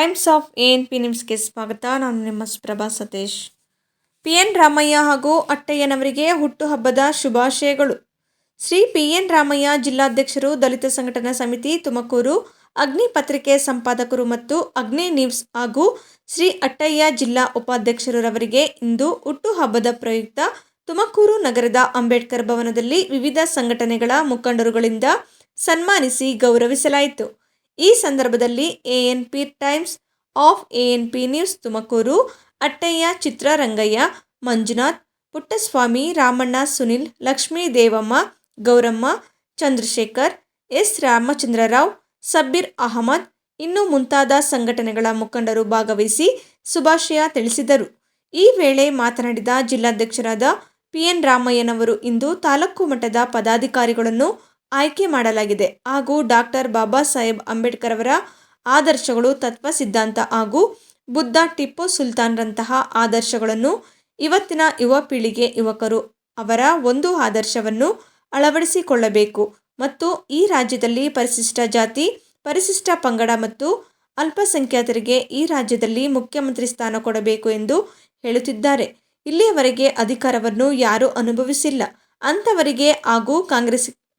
Times of A N P ನಿಮ್ಸ್ಗೆ ಸ್ವಾಗತ. ನಾನು ನಿಮ್ಮ ಸುಪ್ರಭಾ ಸತೀಶ್. ಪಿ ಎನ್ ರಾಮಯ್ಯ ಹಾಗೂ ಅಟ್ಟಯ್ಯನವರಿಗೆ ಹುಟ್ಟುಹಬ್ಬದ ಶುಭಾಶಯಗಳು. ಶ್ರೀ ಪಿ ಎನ್ ರಾಮಯ್ಯ ಜಿಲ್ಲಾಧ್ಯಕ್ಷರು, ದಲಿತ ಸಂಘಟನಾ ಸಮಿತಿ, ತುಮಕೂರು, ಅಗ್ನಿ ಪತ್ರಿಕೆ ಸಂಪಾದಕರು ಮತ್ತು ಅಗ್ನಿ ನ್ಯೂಸ್ ಹಾಗೂ ಶ್ರೀ ಅಟ್ಟಯ್ಯ ಜಿಲ್ಲಾ ಉಪಾಧ್ಯಕ್ಷರವರಿಗೆ ಇಂದು ಹುಟ್ಟುಹಬ್ಬದ ಪ್ರಯುಕ್ತ ತುಮಕೂರು ನಗರದ ಅಂಬೇಡ್ಕರ್ ಭವನದಲ್ಲಿ ವಿವಿಧ ಸಂಘಟನೆಗಳ ಮುಖಂಡರುಗಳಿಂದ ಸನ್ಮಾನಿಸಿ ಗೌರವಿಸಲಾಯಿತು. ಈ ಸಂದರ್ಭದಲ್ಲಿ ANP Times of ANP News Tumakuru, Attayya, Chitrarangayya, Manjunath, Puttaswamy, Ramanna, Sunil, Lakshmi Devamma, Gowramma, Chandrashekar, S Ramachandra Rao, Sabbir Ahmed, ಇನ್ನು ಮುಂತಾದ ಸಂಘಟನೆಗಳ ಮುಖಂಡರು ಭಾಗವಹಿಸಿ ಶುಭಾಶಯ ತಿಳಿಸಿದರು. ಈ ವೇಳೆ ಮಾತನಾಡಿದ ಜಿಲ್ಲಾಧ್ಯಕ್ಷರಾದ ಪಿ ಎನ್ ರಾಮಯ್ಯನವರು ಇಂದು ತಾಲೂಕು ಮಟ್ಟದ ಪದಾಧಿಕಾರಿಗಳನ್ನು ಆಯ್ಕೆ ಮಾಡಲಾಗಿದೆ ಹಾಗೂ ಡಾಕ್ಟರ್ ಬಾಬಾ ಸಾಹೇಬ್ ಅಂಬೇಡ್ಕರ್ ಅವರ ಆದರ್ಶಗಳು ತತ್ವ ಸಿದ್ಧಾಂತ ಹಾಗೂ ಬುದ್ಧ ಟಿಪ್ಪು ಸುಲ್ತಾನ್ರಂತಹ ಆದರ್ಶಗಳನ್ನು ಇವತ್ತಿನ ಯುವ ಪೀಳಿಗೆ ಯುವಕರು ಅವರ ಒಂದು ಆದರ್ಶವನ್ನು ಅಳವಡಿಸಿಕೊಳ್ಳಬೇಕು ಮತ್ತು ಈ ರಾಜ್ಯದಲ್ಲಿ ಪರಿಶಿಷ್ಟ ಜಾತಿ, ಪರಿಶಿಷ್ಟ ಪಂಗಡ ಮತ್ತು ಅಲ್ಪಸಂಖ್ಯಾತರಿಗೆ ಈ ರಾಜ್ಯದಲ್ಲಿ ಮುಖ್ಯಮಂತ್ರಿ ಸ್ಥಾನ ಕೊಡಬೇಕು ಎಂದು ಹೇಳುತ್ತಿದ್ದಾರೆ. ಇಲ್ಲಿಯವರೆಗೆ ಅಧಿಕಾರವನ್ನು ಯಾರೂ ಅನುಭವಿಸಿಲ್ಲ. ಅಂಥವರಿಗೆ ಹಾಗೂ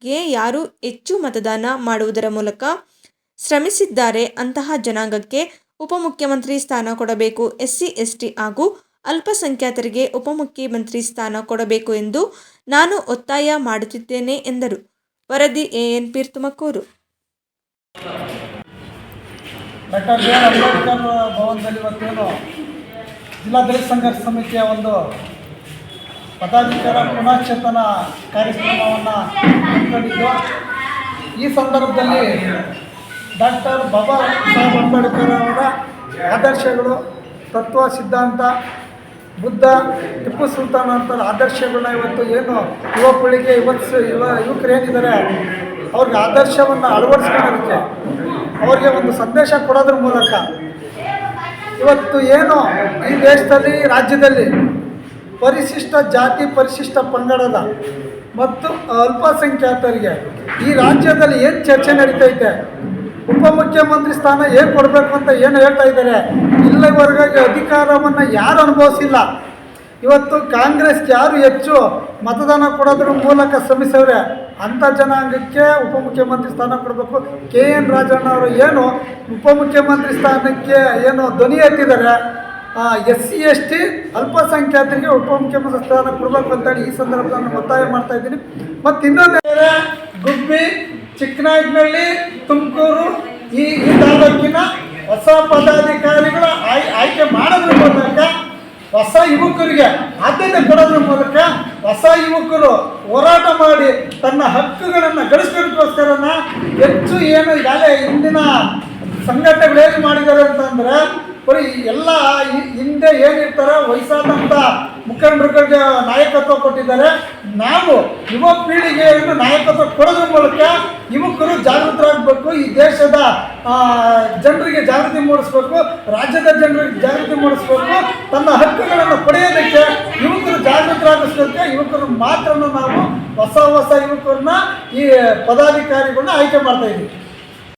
ಕಾಂಗ್ರೆಸ್ಗೆ ಯಾರು ಹೆಚ್ಚು ಮತದಾನ ಮಾಡುವುದರ ಮೂಲಕ ಶ್ರಮಿಸಿದ್ದಾರೆ ಅಂತಹ ಜನಾಂಗಕ್ಕೆ ಉಪಮುಖ್ಯಮಂತ್ರಿ ಸ್ಥಾನ ಕೊಡಬೇಕು. ಎಸ್ ಸಿ ಎಸ್ ಟಿ ಹಾಗೂ ಅಲ್ಪಸಂಖ್ಯಾತರಿಗೆ ಉಪಮುಖ್ಯಮಂತ್ರಿ ಸ್ಥಾನ ಕೊಡಬೇಕು ಎಂದು ನಾನು ಒತ್ತಾಯ ಮಾಡುತ್ತಿದ್ದೇನೆ ಎಂದರು. ವರದಿ ಎ ಎನ್ ಪೀರ್ ತುಮಕೂರು ಜಿಲ್ಲಾ ದಲಿತ ಸಂಘರ್ಷ ಒಂದು ಪದಾಧಿಕಾರ ಪುನಶ್ಚೇತನ ಕಾರ್ಯಕ್ರಮವನ್ನು ಈ ಸಂದರ್ಭದಲ್ಲಿ ಡಾಕ್ಟರ್ ಬಾಬಾ ಸಾಹೇಬ್ ಅಂಬೇಡ್ಕರ್ ಅವರ ಆದರ್ಶಗಳು, ತತ್ವ, ಸಿದ್ಧಾಂತ, ಬುದ್ಧ, ಟಿಪ್ಪು ಸುಲ್ತಾನ್ ಅಂತ ಆದರ್ಶಗಳನ್ನ ಇವತ್ತು ಏನು ಯುವ ಪೀಳಿಗೆ, ಇವತ್ತು ಯುವ ಯುವಕರು ಏನಿದ್ದಾರೆ, ಅವ್ರಿಗೆ ಆದರ್ಶವನ್ನು ಅಳವಡಿಸ್ಕೊಳ್ಳೋದಕ್ಕೆ ಅವ್ರಿಗೆ ಒಂದು ಸಂದೇಶ ಕೊಡೋದ್ರ ಮೂಲಕ ಇವತ್ತು ಏನು ಈ ದೇಶದಲ್ಲಿ, ರಾಜ್ಯದಲ್ಲಿ ಪರಿಶಿಷ್ಟ ಜಾತಿ ಪರಿಶಿಷ್ಟ ಪಂಗಡದ ಮತ್ತು ಅಲ್ಪಸಂಖ್ಯಾತರಿಗೆ ಈ ರಾಜ್ಯದಲ್ಲಿ ಏನು ಚರ್ಚೆ ನಡೀತೈತೆ? ಉಪಮುಖ್ಯಮಂತ್ರಿ ಸ್ಥಾನ ಏನು ಕೊಡಬೇಕು ಅಂತ ಏನು ಹೇಳ್ತಾ ಇದ್ದಾರೆ? ಇಲ್ಲಿವರೆಗಾಗಿ ಅಧಿಕಾರವನ್ನು ಯಾರು ಅನುಭವಿಸಿಲ್ಲ? ಇವತ್ತು ಕಾಂಗ್ರೆಸ್ಗೆ ಯಾರು ಹೆಚ್ಚು ಮತದಾನ ಕೊಡೋದ್ರ ಮೂಲಕ ಶ್ರಮಿಸವ್ರೆ? ಅಂಥ ಜನಾಂಗಕ್ಕೆ ಉಪಮುಖ್ಯಮಂತ್ರಿ ಸ್ಥಾನ ಕೊಡಬೇಕು. ಕೆ ಎನ್ ರಾಜಣ್ಣ ಅವರು ಏನು ಉಪಮುಖ್ಯಮಂತ್ರಿ ಸ್ಥಾನಕ್ಕೆ ಏನು ಧ್ವನಿ ಎತ್ತಿದ್ದಾರೆ. ಎಸ್ ಸಿ ಎಸ್ ಟಿ ಅಲ್ಪಸಂಖ್ಯಾತರಿಗೆ ಉಪಮುಖ್ಯಮಂತ್ರಿ ಸ್ಥಾನ ಕೊಡಬೇಕು ಅಂತೇಳಿ ಈ ಸಂದರ್ಭದಲ್ಲಿ ಒತ್ತಾಯ ಮಾಡ್ತಾ ಇದ್ದೀನಿ. ಮತ್ತು ಇನ್ನೊಂದು ಗುಬ್ಬಿ, ಚಿಕ್ಕನಾಯಕನಹಳ್ಳಿ, ತುಮಕೂರು ಈ ತಾಲೂಕಿನ ಹೊಸ ಪದಾಧಿಕಾರಿಗಳು ಆಯ್, ಆಯ್ಕೆ ಮಾಡೋದ್ರ ಮೂಲಕ ಹೊಸ ಯುವಕರಿಗೆ ಆದ್ಯತೆ ಕೊಡೋದ್ರ ಮೂಲಕ ಹೊಸ ಯುವಕರು ಹೋರಾಟ ಮಾಡಿ ತನ್ನ ಹಕ್ಕುಗಳನ್ನು ಗಳಿಸ್ಕೊಳ್ಳೋಕ್ಕೋಸ್ಕರನ ಹೆಚ್ಚು ಏನು ಈಗಾಗಲೇ ಹಿಂದಿನ ಸಂಘಟನೆಗಳು ಏನು ಮಾಡಿದ್ದಾರೆ ಅಂತಂದ್ರೆ ಬರೀ ಎಲ್ಲ ಹಿಂದೆ ಏನಿರ್ತಾರೋ ವಯಸ್ಸಾದಂಥ ಮುಖಂಡರುಗಳಿಗೆ ನಾಯಕತ್ವ ಕೊಟ್ಟಿದ್ದಾರೆ. ನಾವು ಯುವ ಪೀಳಿಗೆಯನ್ನು ನಾಯಕತ್ವ ಕೊಡೋದ್ರ ಮೂಲಕ ಯುವಕರು ಜಾಗೃತರಾಗಬೇಕು, ಈ ದೇಶದ ಜನರಿಗೆ ಜಾಗೃತಿ ಮೂಡಿಸ್ಬೇಕು, ರಾಜ್ಯದ ಜನರಿಗೆ ಜಾಗೃತಿ ಮೂಡಿಸ್ಬೇಕು, ತನ್ನ ಹಕ್ಕುಗಳನ್ನು ಪಡೆಯೋದಕ್ಕೆ ಯುವಕರು ಜಾಗೃತರಾಗಿಸೋದಕ್ಕೆ ಯುವಕರು ಮಾತ್ರ ನಾವು ಹೊಸ ಹೊಸ ಯುವಕರನ್ನ ಈ ಪದಾಧಿಕಾರಿಗಳನ್ನ ಆಯ್ಕೆ ಮಾಡ್ತಾ ಇದ್ದೀವಿ.